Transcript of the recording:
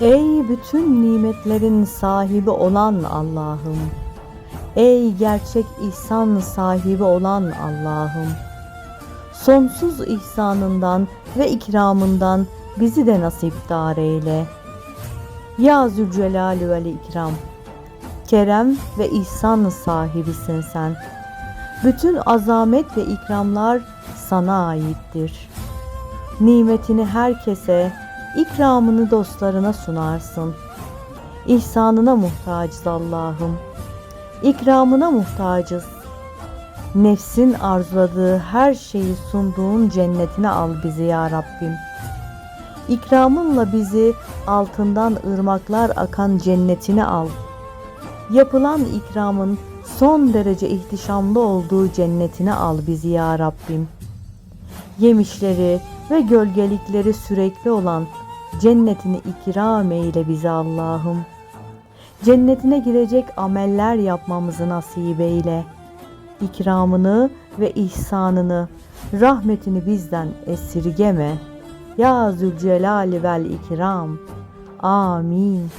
Ey bütün nimetlerin sahibi olan Allah'ım. Ey gerçek ihsan sahibi olan Allah'ım. Sonsuz ihsanından ve ikramından bizi de nasipdar eyle. Ya Zülcelal vel İkram. Kerem ve ihsan sahibisin sen. Bütün azamet ve ikramlar sana aittir. Nimetini herkese, ikramını dostlarına sunarsın. İhsanına muhtacız Allah'ım. İkramına muhtacız. Nefsin arzuladığı her şeyi sunduğun cennetine al bizi ya Rabbim. İkramınla bizi altından ırmaklar akan cennetine al. Yapılan ikramın son derece ihtişamlı olduğu cennetine al bizi ya Rabbim. Yemişleri ve gölgelikleri sürekli olan cennetini ikram eyle bize Allah'ım. Cennetine girecek ameller yapmamızı nasip eyle. İkramını ve ihsanını, rahmetini bizden esirgeme. Ya Zülcelal vel İkram. Amin.